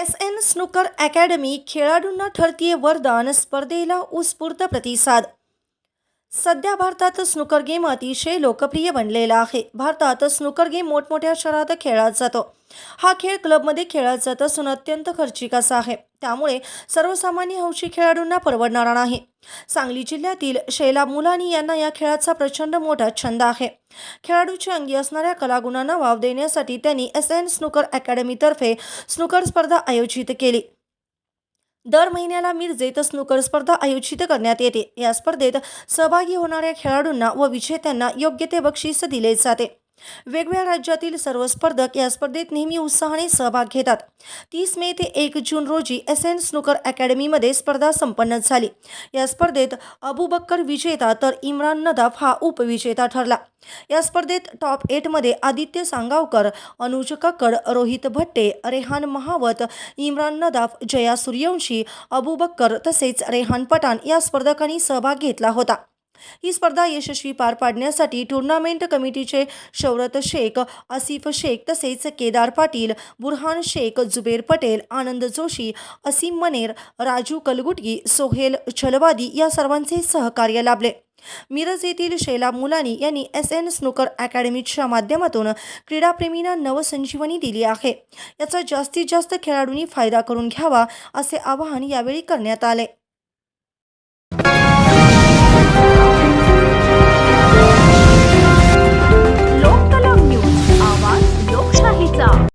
S N snooker academy खेळाडूंना ठरतीये वरदान स्पर्धेला उत्स्फूर्त प्रतिसाद. सध्या भारतात स्नूकर गेम अतिशय लोकप्रिय बनलेला आहे. भारतात स्नूकर गेम मोठमोठ्या शहरात खेळला जातो. हा खेळ क्लबमध्ये खेळला जात असून अत्यंत खर्चिक असा आहे. त्यामुळे सर्वसामान्य हौशी खेळाडूंना परवडणारा नाही. सांगली जिल्ह्यातील शैला मुलानी यांना या खेळाचा प्रचंड मोठा छंद आहे. खेळाडूच्या अंगी असणाऱ्या कलागुणांना वाव देण्यासाठी त्यांनी एस एन स्नूकर अकॅडमीतर्फे स्नूकर स्पर्धा आयोजित केली. दर महिन्याला मिरजेत स्नूकर स्पर्धा आयोजित करण्यात येते. या स्पर्धेत सहभागी होणाऱ्या खेळाडूंना व विजेत्यांना योग्य ते बक्षीस दिले जाते. वेगवेगळ्या राज्यातील सर्व स्पर्धक या स्पर्धेत नेहमी उत्साहाने सहभाग घेतात. तीस मे ते एक जून रोजी एस एन स्नूकर अकॅडमीमध्ये स्पर्धा संपन्न झाली. या स्पर्धेत अबू बक्कर विजेता तर इम्रान नदाफ हा उपविजेता ठरला. या स्पर्धेत टॉप एटमध्ये आदित्य सांगावकर अनुज कक्कड रोहित भट्टे रेहान महावत इम्रान नदाफ जया सूर्यवंशी अबू बक्कर तसेच रेहान पठाण या स्पर्धकांनी सहभाग घेतला होता. ही स्पर्धा यशस्वी पार पाडण्यासाठी टुर्नामेंट कमिटीचे शौरत शेख आसिफ शेख तसेच केदार पाटील बुरहान शेख जुबेर पटेल आनंद जोशी असीम मनेर राजू कलगुटगी सोहेल छलवादी या सर्वांचे सहकार्य लाभले. मिरज येथील शैला मुलानी यांनी एस एन स्नूकर अकॅडमीच्या माध्यमातून क्रीडाप्रेमींना नवसंजीवनी दिली आहे. याचा जास्तीत जास्त खेळाडूंनी फायदा करून घ्यावा असे आवाहन यावेळी करण्यात आले.